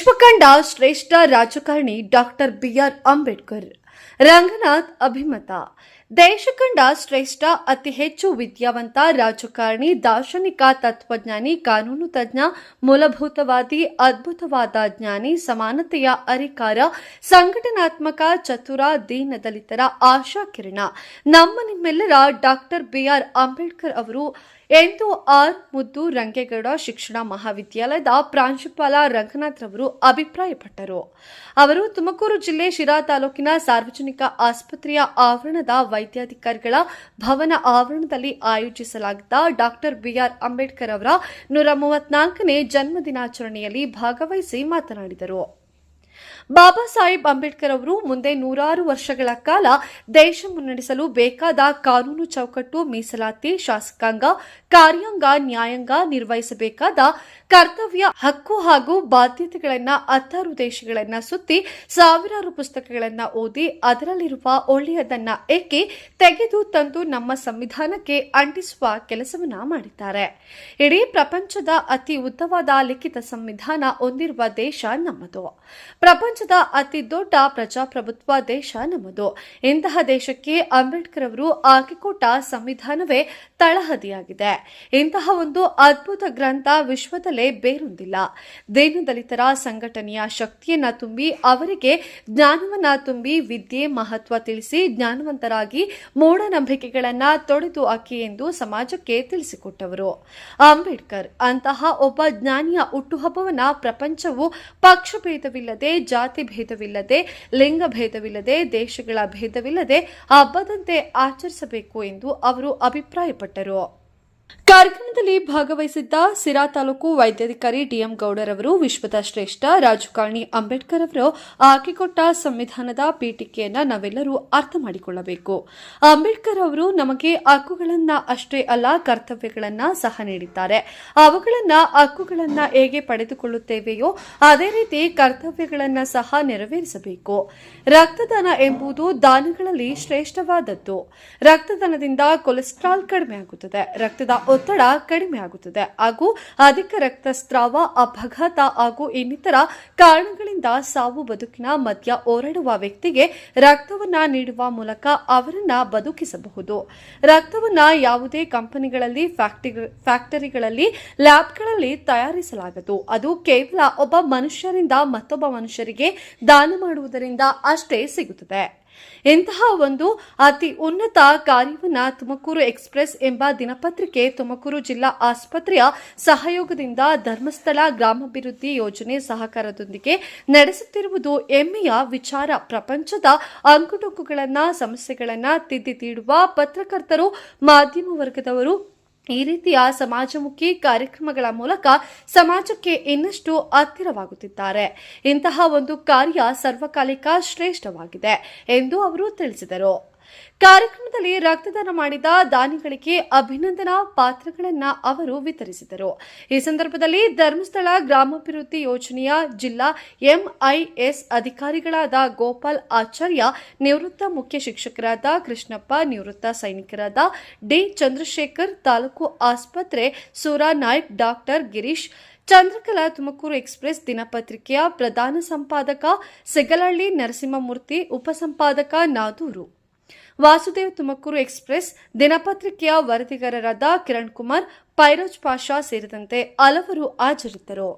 ವಿಶ್ವಕಂಡ ಶ್ರೇಷ್ಠ ರಾಜಕಾರಣಿ doctor B R Ambedkar Ranganath ಅಭಿಮತ ದೇಶ ಕಂಡ ಶ್ರೇಷ್ಠ, ಅತಿ ಹೆಚ್ಚು ವಿದ್ಯಾವಂತ ರಾಜಕಾರಣಿ, ದಾರ್ಶನಿಕ, ತತ್ವಜ್ಞಾನಿ, ಕಾನೂನು ತಜ್ಞ, ಮೂಲಭೂತವಾದಿ, ಅದ್ಭುತವಾದ ಜ್ಞಾನಿ, ಸಮಾನತೆಯ ಅರಿಕಾರ ಸಂಘಟನಾತ್ಮಕ ಚತುರ ದೀನ ದಲಿತರ ಆಶಾ ನಮ್ಮ ನಿಮ್ಮೆಲ್ಲರ ಡಾಕ್ಟರ್ ಬಿಆರ್ ಅಂಬೇಡ್ಕರ್ ಅವರು ಎಂದು ಆರ್ ಮುದ್ದು ರಂಗೇಗೌಡ ಶಿಕ್ಷಣ ಮಹಾವಿದ್ಯಾಲಯದ ಪ್ರಾಂಶುಪಾಲ ರಂಗನಾಥ್ ರವರು ಅಭಿಪ್ರಾಯಪಟ್ಟರು. ಅವರು ತುಮಕೂರು ಜಿಲ್ಲೆ ಶಿರಾ ತಾಲೂಕಿನ ಸಾರ್ವಜನಿಕ ಆಸ್ಪತ್ರೆಯ ಆವರಣದ ವೈದ್ಯಾಧಿಕಾರಿಗಳ ಭವನ ಆವರಣದಲ್ಲಿ ಆಯೋಜಿಸಲಾಗಿದ್ದ ಡಾಕ್ಟರ್ ಬಿಆರ್ ಅಂಬೇಡ್ಕರ್ ಅವರ ನೂರ ಮೂವತ್ನಾಲ್ಕನೇ ಜನ್ಮ ದಿನಾಚರಣೆಯಲ್ಲಿ ಭಾಗವಹಿಸಿ ಮಾತನಾಡಿದರು. ಬಾಬಾ ಸಾಹೇಬ್ ಅಂಬೇಡ್ಕರ್ ಅವರು ಮುಂದೆ ನೂರಾರು ವರ್ಷಗಳ ಕಾಲ ದೇಶ ಮುನ್ನಡೆಸಲು ಬೇಕಾದ ಕಾನೂನು ಚೌಕಟ್ಟು ಮೀಸಲಾತಿ, ಶಾಸಕಾಂಗ, ಕಾರ್ಯಾಂಗ, ನ್ಯಾಯಾಂಗ ನಿರ್ವಹಿಸಬೇಕಾದ ಕರ್ತವ್ಯ, ಹಕ್ಕು ಹಾಗೂ ಬಾಧ್ಯತೆಗಳನ್ನ ಹತ್ತಾರು ದೇಶಗಳನ್ನ ಸುತ್ತಿ ಸಾವಿರಾರು ಪುಸ್ತಕಗಳನ್ನ ಓದಿ ಅದರಲ್ಲಿರುವ ಒಳ್ಳೆಯದನ್ನ ಏಕೆ ತೆಗೆದು ತಂದು ನಮ್ಮ ಸಂವಿಧಾನಕ್ಕೆ ಅಂಟಿಸುವ ಕೆಲಸವನ್ನ ಮಾಡಿದ್ದಾರೆ. ಇಡೀ ಪ್ರಪಂಚದ ಅತಿ ಉದ್ದವಾದ ಲಿಖಿತ ಸಂವಿಧಾನ ಹೊಂದಿರುವ ದೇಶ ನಮ್ಮದು. ಪ್ರಪಂಚದ ಅತಿ ದೊಡ್ಡ ಪ್ರಜಾಪ್ರಭುತ್ವ ದೇಶ ನಮ್ಮದು. ಇಂತಹ ದೇಶಕ್ಕೆ ಅಂಬೇಡ್ಕರ್ ಅವರು ಹಾಕಿಕೊಟ್ಟ ಸಂವಿಧಾನವೇ ತಳಹದಿಯಾಗಿದೆ. ಇಂತಹ ಒಂದು ಅದ್ಭುತ ಗ್ರಂಥ ವಿಶ್ವದಲ್ಲೇ ಬೇರೊಂದಿಲ್ಲ. ದೀನದಲಿತರ ಸಂಘಟನೆಯ ಶಕ್ತಿಯನ್ನ ತುಂಬಿ ಅವರಿಗೆ ಜ್ಞಾನವನ್ನ ತುಂಬಿ ವಿದ್ಯೆ ಮಹತ್ವ ತಿಳಿಸಿ ಜ್ಞಾನವಂತರಾಗಿ ಮೂಢನಂಬಿಕೆಗಳನ್ನ ತೊಡೆದು ಹಾಕಿ ಎಂದು ಸಮಾಜಕ್ಕೆ ತಿಳಿಸಿಕೊಟ್ಟವರು. ಅಂಬೇಡ್ಕರ್ ಅಂತಹ ಒಬ್ಬ ಜ್ಞಾನಿಯ ಹುಟ್ಟುಹಬ್ಬವನ್ನ ಪ್ರಪಂಚವು ಪಕ್ಷಭೇದವಿಲ್ಲದೆ ಜಾತಿ ಭೇದವಿಲ್ಲದೆ ಲಿಂಗ ಭೇದವಿಲ್ಲದೆ ದೇಶಗಳ ಭೇದವಿಲ್ಲದೆ ಹಬ್ಬದಂತೆ ಆಚರಿಸಬೇಕು ಎಂದು ಅವರು ಅಭಿಪ್ರಾಯಪಟ್ಟರು. ಕಾರ್ಯಕ್ರಮದಲ್ಲಿ ಭಾಗವಹಿಸಿದ್ದ ಸಿರಾ ತಾಲೂಕು ವೈದ್ಯಾಧಿಕಾರಿ ಡಿಎಂ ಗೌಡರವರು, ವಿಶ್ವದ ಶ್ರೇಷ್ಠ ರಾಜಕಾರಣಿ ಅಂಬೇಡ್ಕರ್ ಅವರು ಹಾಕಿಕೊಟ್ಟ ಸಂವಿಧಾನದ ಪೀಠಿಕೆಯನ್ನು ನಾವೆಲ್ಲರೂ ಅರ್ಥ ಮಾಡಿಕೊಳ್ಳಬೇಕು. ಅಂಬೇಡ್ಕರ್ ಅವರು ನಮಗೆ ಹಕ್ಕುಗಳನ್ನ ಅಷ್ಟೇ ಅಲ್ಲ, ಕರ್ತವ್ಯಗಳನ್ನ ಸಹ ನೀಡಿದ್ದಾರೆ. ಅವುಗಳನ್ನ, ಹಕ್ಕುಗಳನ್ನ ಹೇಗೆ ಪಡೆದುಕೊಳ್ಳುತ್ತೇವೆಯೋ ಅದೇ ರೀತಿ ಕರ್ತವ್ಯಗಳನ್ನ ಸಹ ನೆರವೇರಿಸಬೇಕು. ರಕ್ತದಾನ ಎಂಬುದು ದಾನಗಳಲ್ಲಿ ಶ್ರೇಷ್ಠವಾದದ್ದು. ರಕ್ತದಾನದಿಂದ ಕೊಲೆಸ್ಟ್ರಾಲ್ ಕಡಿಮೆ ಆಗುತ್ತದೆ ರಕ್ತದ ಒತ್ತಡ ಕಡಿಮೆ ಆಗುತ್ತದೆ. ಹಾಗೂ ಅಧಿಕ ರಕ್ತಸ್ರಾವ, ಅಪಘಾತ ಹಾಗೂ ಇನ್ನಿತರ ಕಾರಣಗಳಿಂದ ಸಾವು ಬದುಕಿನ ಮಧ್ಯ ಹೋರಾಡುವ ವ್ಯಕ್ತಿಗೆ ರಕ್ತವನ್ನ ನೀಡುವ ಮೂಲಕ ಅವರನ್ನ ಬದುಕಿಸಬಹುದು. ರಕ್ತವನ್ನ ಯಾವುದೇ ಕಂಪನಿಗಳಲ್ಲಿ, ಫ್ಯಾಕ್ಟರಿ, ಫ್ಯಾಕ್ಟರಿಗಳಲ್ಲಿ, ಲ್ಯಾಬ್ಗಳಲ್ಲಿ ತಯಾರಿಸಲಾಗದು. ಅದು ಕೇವಲ ಒಬ್ಬ ಮನುಷ್ಯರಿಂದ ಮತ್ತೊಬ್ಬ ಮನುಷ್ಯರಿಗೆ ದಾನ ಮಾಡುವುದರಿಂದ ಅಷ್ಟೇ ಸಿಗುತ್ತದೆ. ಇಂತಹ ಒಂದು ಅತಿ ಉನ್ನತ ಕಾರ್ಯವನ್ನು ತುಮಕೂರು ಎಕ್ಸ್ಪ್ರೆಸ್ ಎಂಬ ದಿನಪತ್ರಿಕೆ ತುಮಕೂರು ಜಿಲ್ಲಾ ಆಸ್ಪತ್ರೆಯ ಸಹಯೋಗದಿಂದ ಧರ್ಮಸ್ಥಳ ಗ್ರಾಮಾಭಿವೃದ್ಧಿ ಯೋಜನೆ ಸಹಕಾರದೊಂದಿಗೆ ನಡೆಸುತ್ತಿರುವುದು ಹೆಮ್ಮೆಯ ವಿಚಾರ. ಪ್ರಪಂಚದ ಅಂಕುಡೊಂಕುಗಳನ್ನ, ಸಮಸ್ಯೆಗಳನ್ನು ತಿದ್ದಿ ತೀಡುವ ಪತ್ರಕರ್ತರು, ಮಾಧ್ಯಮ ವರ್ಗದವರು ಈ ರೀತಿಯ ಸಮಾಜಮುಖಿ ಕಾರ್ಯಕ್ರಮಗಳ ಮೂಲಕ ಸಮಾಜಕ್ಕೆ ಇನ್ನಷ್ಟು ಹತ್ತಿರವಾಗುತ್ತಿದ್ದಾರೆ. ಇಂತಹ ಒಂದು ಕಾರ್ಯ ಸರ್ವಕಾಲಿಕ ಶ್ರೇಷ್ಠವಾಗಿದೆ ಎಂದು ಅವರು ತಿಳಿಸಿದರು. ಕಾರ್ಯಕ್ರಮದಲ್ಲಿ ರಕ್ತದಾನ ಮಾಡಿದ ದಾನಿಗಳಿಗೆ ಅಭಿನಂದನಾ ಪಾತ್ರಗಳನ್ನು ಅವರು ವಿತರಿಸಿದರು. ಈ ಸಂದರ್ಭದಲ್ಲಿ ಧರ್ಮಸ್ಥಳ ಗ್ರಾಮಾಭಿವೃದ್ಧಿ ಯೋಜನೆಯ ಜಿಲ್ಲಾ ಎಂಐಎಸ್ ಅಧಿಕಾರಿಗಳಾದ ಗೋಪಾಲ್ ಆಚಾರ್ಯ, ನಿವೃತ್ತ ಮುಖ್ಯ ಶಿಕ್ಷಕರಾದ ಕೃಷ್ಣಪ್ಪ, ನಿವೃತ್ತ ಸೈನಿಕರಾದ ಡಿ ಚಂದ್ರಶೇಖರ್, ತಾಲೂಕು ಆಸ್ಪತ್ರೆ ಸೂರಾ ನಾಯ್ಕ್ ಡಾಕ್ಟರ್ ಗಿರೀಶ್, ಚಂದ್ರಕಲಾ ತುಮಕೂರು ಎಕ್ಸ್ಪ್ರೆಸ್ ದಿನಪತ್ರಿಕೆಯ ಪ್ರಧಾನ ಸಂಪಾದಕ ಸಿಗಲಹಳ್ಳಿ ನರಸಿಂಹಮೂರ್ತಿ, ಉಪಸಂಪಾದಕ ನಾದೂರು. ವಾಸುದೇವ್ ತುಮಕೂರು ಎಕ್ಸ್ಪ್ರೆಸ್ ದಿನಪತ್ರಿಕೆಯ ವರದಿಗಾರರಾದ ಕಿರಣ್ ಕುಮಾರ್ ಪೈರೋಜ್ ಪಾಷಾ ಸೇರಿದಂತೆ ಹಲವರು ಹಾಜರಿದ್ದರು.